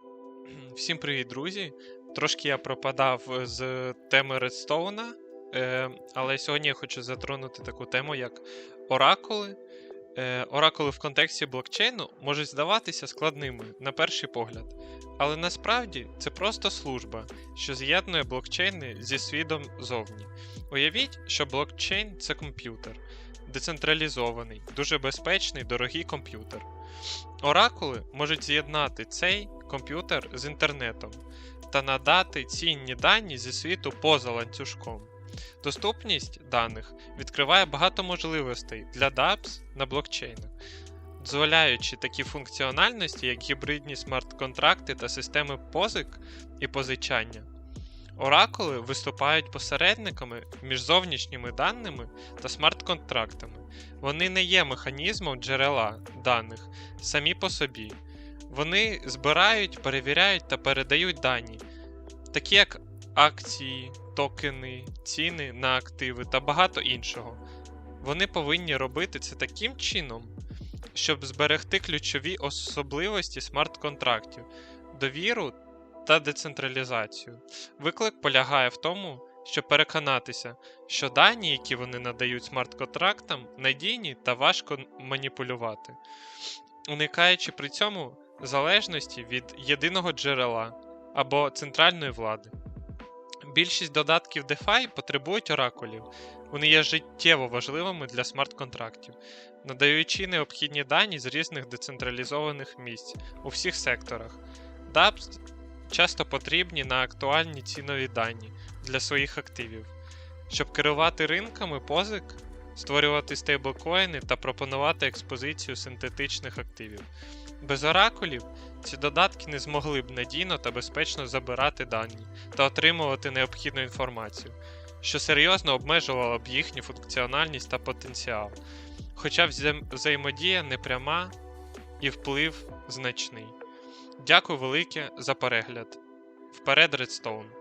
Всім привіт, друзі! Трошки я пропадав з теми Редстоуна, е, але сьогодні я хочу затронути таку тему, як оракули. Е, оракули в контексті блокчейну можуть здаватися складними на перший погляд, але насправді це просто служба, що з'єднує блокчейни зі світом зовні. Уявіть, що блокчейн це комп'ютер, децентралізований, дуже безпечний, дорогий комп'ютер. Оракули можуть з'єднати цей комп'ютер з інтернетом та надати цінні дані зі світу поза ланцюжком. Доступність даних відкриває багато можливостей для DApps на блокчейнах, дозволяючи такі функціональності, як гібридні смарт-контракти та системи позик і позичання. Оракули виступають посередниками між зовнішніми даними та смарт-контрактами. Вони не є механізмом джерела даних самі по собі. Вони збирають, перевіряють та передають дані, такі як акції, токени, ціни на активи та багато іншого. Вони повинні робити це таким чином, щоб зберегти ключові особливості смарт-контрактів, довіру та децентралізацію. Виклик полягає в тому, щоб переконатися, що дані, які вони надають смарт-контрактам, надійні та важко маніпулювати, уникаючи при цьому залежності від єдиного джерела або центральної влади. Більшість додатків DeFi потребують оракулів, вони є життєво важливими для смарт-контрактів, надаючи необхідні дані з різних децентралізованих місць у всіх секторах. DApps часто потрібні на актуальні цінові дані для своїх активів, щоб керувати ринками позик, створювати стейблкоїни та пропонувати експозицію синтетичних активів. Без оракулів ці додатки не змогли б надійно та безпечно забирати дані та отримувати необхідну інформацію, що серйозно обмежувало б їхню функціональність та потенціал, хоча взаємодія непряма і вплив значний. Дякую велике за перегляд. Вперед, Redstone!